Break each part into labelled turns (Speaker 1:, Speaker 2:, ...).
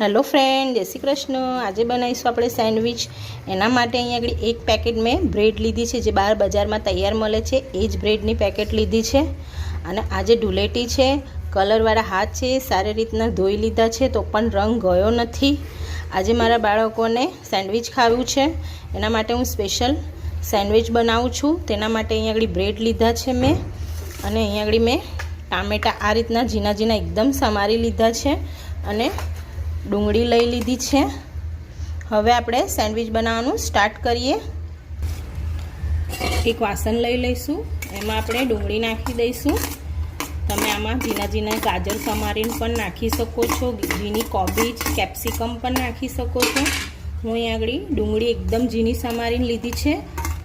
Speaker 1: Hello friend જય શ્રી કૃષ્ણ. આજે બનાવીશું આપણે સેન્ડવિચ. એના માટે અહીંયા આગળ એક પેકેટ મેં બ્રેડ લીધી છે, જે બહાર બજારમાં તૈયાર મળે છે. એ જ બ્રેડની પેકેટ લીધી છે. અને આજે ઢુલેટી છે, કલરવાળા હાથ છે સારી રીતના ધોઈ લીધા છે, તો પણ રંગ ગયો નથી. આજે મારા બાળકોને સેન્ડવિચ ખાવું છે. એના માટે હું સ્પેશિયલ સેન્ડવિચ બનાવું છું. તેના માટે અહીંયા આગળ બ્રેડ લીધા છે મેં. અને અહીંયા આગળ મેં ટામેટાં આ રીતના ઝીણા ઝીણા એકદમ સમારી લીધા છે. અને ડુંગળી લઈ લીધી છે. હવે આપણે સેન્ડવિચ બનાવવાનું સ્ટાર્ટ કરીએ. એક વાસણ લઈ લઈશું. એમાં આપણે ડુંગળી નાખી દઈશું. તમે આમાં ઝીણા ઝીણા ગાજર સમારીને પણ નાખી શકો છો. ઝીણી કોબીજ, કેપ્સિકમ પણ નાખી શકો છો. હું અહીં આગળ ડુંગળી એકદમ ઝીણી સમારીને લીધી છે.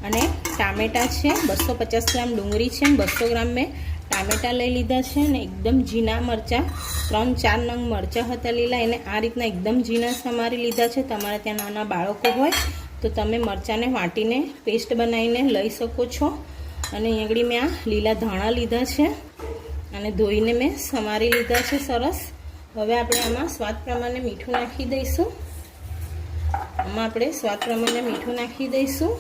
Speaker 1: અને ટામેટાં છે, બસો પચાસ ગ્રામ ડુંગળી છે બસો ગ્રામ મેં ટામેટાં લઈ લીધા છે અને એકદમ ઝીણા મરચાં. ત્રણ, ચાર નંગ મરચાં હતા લીલા. એને આ રીતના એકદમ ઝીણા સમારી લીધા છે. તમારે ત્યાં નાના બાળકો હોય તો તમે મરચાંને વાટીને પેસ્ટ બનાવીને લઈ શકો છો. અને આગળ મેં આ લીલા ધાણા લીધા છે અને ધોઈને મેં સમારી લીધા છે સરસ. હવે આપણે આમાં સ્વાદ પ્રમાણે મીઠું નાખી દઈશું. આમાં આપણે સ્વાદ પ્રમાણે મીઠું નાખી દઈશું.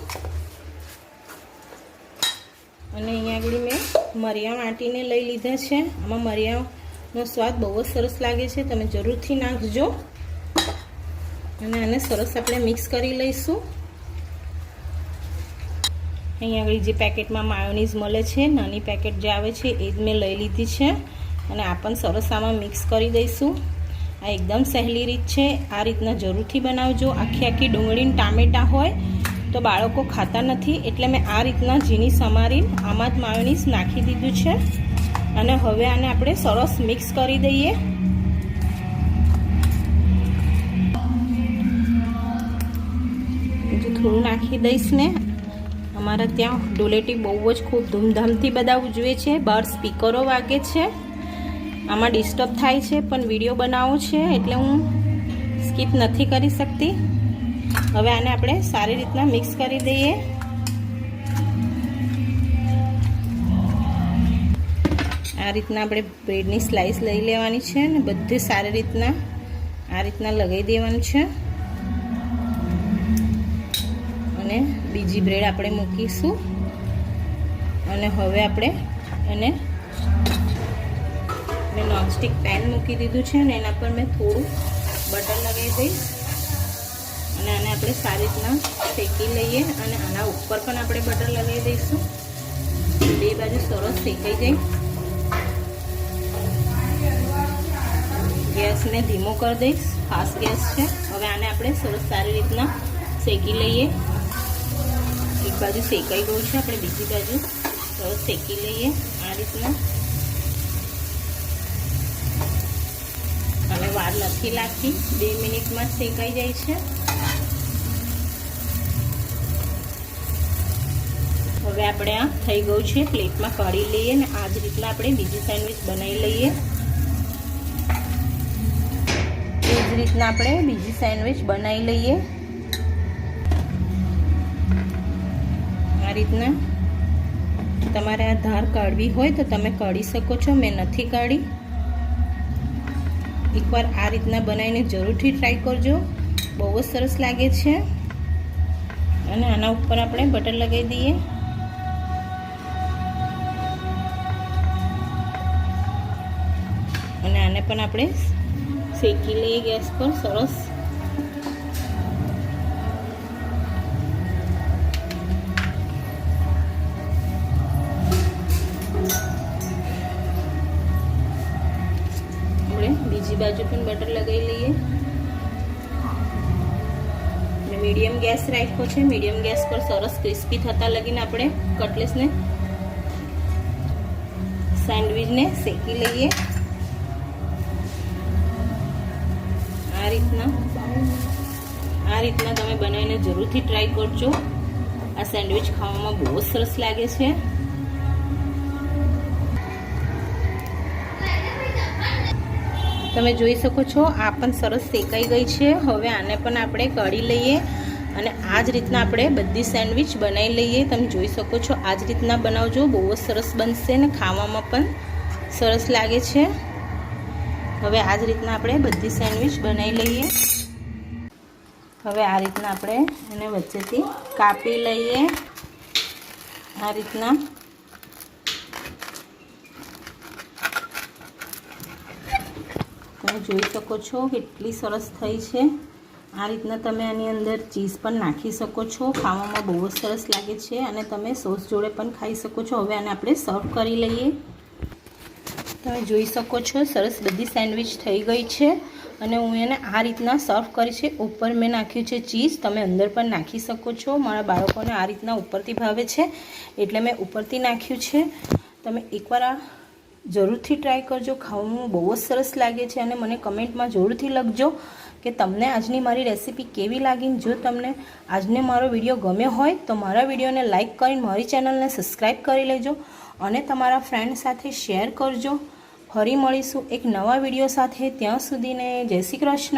Speaker 1: અને અહીંયા આગળ મેં મરિયા વાટીને લઈ લીધા છે. આમાં મરિયાનો સ્વાદ બહુ જ સરસ લાગે છે. તમે જરૂરથી નાખજો. અને આને સરસ આપણે મિક્સ કરી લઈશું. અહીંયા આગળ જે પેકેટમાં માયોનીઝ મળે છે, નાની પેકેટ જે આવે છે, એ જ મેં લઈ લીધી છે. અને આ પણ સરસ આમાં મિક્સ કરી દઈશું. આ એકદમ સહેલી રીત છે. આ રીતના જરૂરથી બનાવજો. આખી આખી ડુંગળીને ટામેટાં હોય તો બાળકો ખાતા નથી એટલે મેં આ રીતના ઝીણી સમારીને આમાં જ માયોનીઝ નાખી દીધું છે. અને હવે આને આપણે સરસ મિક્સ કરી દઈએ. થોડું નાખી દઈશ ને. અમારા ત્યાં ડોલેટી બહુ જ ખૂબ ધૂમધામથી બધા ઉજવે છે. બહાર સ્પીકરો વાગે છે. આમાં ડિસ્ટર્બ થાય છે, પણ વીડિયો બનાવવો છે એટલે હું સ્કીપ નથી કરી શકતી. હવે આને આપણે સારી રીતના મિક્સ કરી દઈએ. આ રીતના આપણે બ્રેડની સ્લાઈસ લઈ લેવાની છે અને બધી સારી રીતના આ રીતના લગાવી દેવાનું છે. અને બીજી બ્રેડ આપણે મૂકીશું. અને હવે આપણે એને મેં નોનસ્ટિક પેન મૂકી દીધું છે અને એના પર મેં થોડું બટર લગાવી દઈશ. અને આને આપણે સારી રીતના શેકી લઈએ અને આના ઉપર પણ આપણે બટર લગાવી દઈશું. બે બાજુ સરસ શેકાઈ જાય. ગેસને ધીમો કરી દઈશ. ફાસ્ટ ગેસ છે. હવે આને આપણે સરસ સારી રીતના શેકી લઈએ. એક બાજુ શેકાઈ ગયું છે. આપણે બીજી બાજુ સરસ શેકી લઈએ. આ રીતના. હવે વાર નથી લાગતી. બે મિનિટમાં શેકાઈ જાય છે. હવે આપણે આ થઈ ગયું છે પ્લેટમાં કાઢી લઈએ ને આ જ રીતના આપણે બીજી સેન્ડવિચ બનાવી લઈએ. એ જ રીતના આપણે બીજી સેન્ડવિચ બનાવી લઈએ. આ રીતના. તમારે આ ધાર કાઢવી હોય તો તમે કાઢી શકો છો, મેં નથી કાઢી. એકવાર આ રીતના બનાવીને જરૂરથી ટ્રાય કરજો, બહુ જ સરસ લાગે છે. અને આના ઉપર આપણે બટર લગાવી દઈએ. આને પણ આપણે શેકી લઈએ ગેસ પર, સરસ. આપણે બીજી બાજુ પણ બટર લગાવી લઈએ. મીડિયમ ગેસ રાખ્યો છે. મીડિયમ ગેસ પર સરસ ક્રિસ્પી થતા લગીને આપણે કટલેસને સેન્ડવિચને શેકી લઈએ. આ રીતના. આ રીતના તમે બનાવીને જરૂરથી ટ્રાય કરજો. આ સેન્ડવિચ ખાવામાં બહુ સરસ લાગે છે. તમે જોઈ શકો છો, આ પણ સરસ શેકાઈ ગઈ છે. હવે આને પણ આપણે કાઢી લઈએ અને આ જ રીતના આપણે બધી સેન્ડવિચ બનાવી લઈએ. તમે જોઈ શકો છો, આ જ રીતના બનાવજો. બહુ સરસ બનશે ને ખાવામાં પણ. સરસ લાગે છે. હવે આ જ રીતના આપણે બધી સેન્ડવિચ બનાવી લઈએ. હવે આ રીતના આપણે એને વચ્ચેથી કાપી લઈએ. આ રીતના. તમે જોઈ શકો છો કેટલી સરસ થઈ છે. આ રીતના તમે આની અંદર ચીઝ પણ નાખી શકો છો. ખાવામાં બહુ જ સરસ લાગે છે અને તમે સોસ જોડે પણ ખાઈ શકો છો. હવે આને આપણે સર્વ કરી લઈએ. તમે જોઈ શકો છો, સરસ બધી સેન્ડવિચ થઈ ગઈ છે અને હું એને આ રીતના સર્વ કરી છે. ઉપર મેં નાખ્યું છે ચીઝ, તમે અંદર પણ નાખી શકો છો. મારા બાળકોને આ રીતના ઉપરથી ભાવે છે, એટલે મેં ઉપરથી નાખ્યું છે. તમે એકવાર આ જરૂરથી ટ્રાય કરજો, ખાવાનું બહુ જ સરસ લાગે છે અને મને કમેન્ટમાં જરૂરથી લખજો કે તમને આજની મારી રેસીપી કેવી લાગી જો તમને આજને મારો વીડિયો ગમ્યો હોય તો મારા વિડીયોને લાઇક કરીને મારી ચેનલને સબસ્ક્રાઈબ કરી લેજો અને તમારા ફ્રેન્ડ સાથે શેર કરજો. ફરી મળીશું એક નવા વીડિયો સાથે. ત્યાં સુધીને જય શ્રી કૃષ્ણ.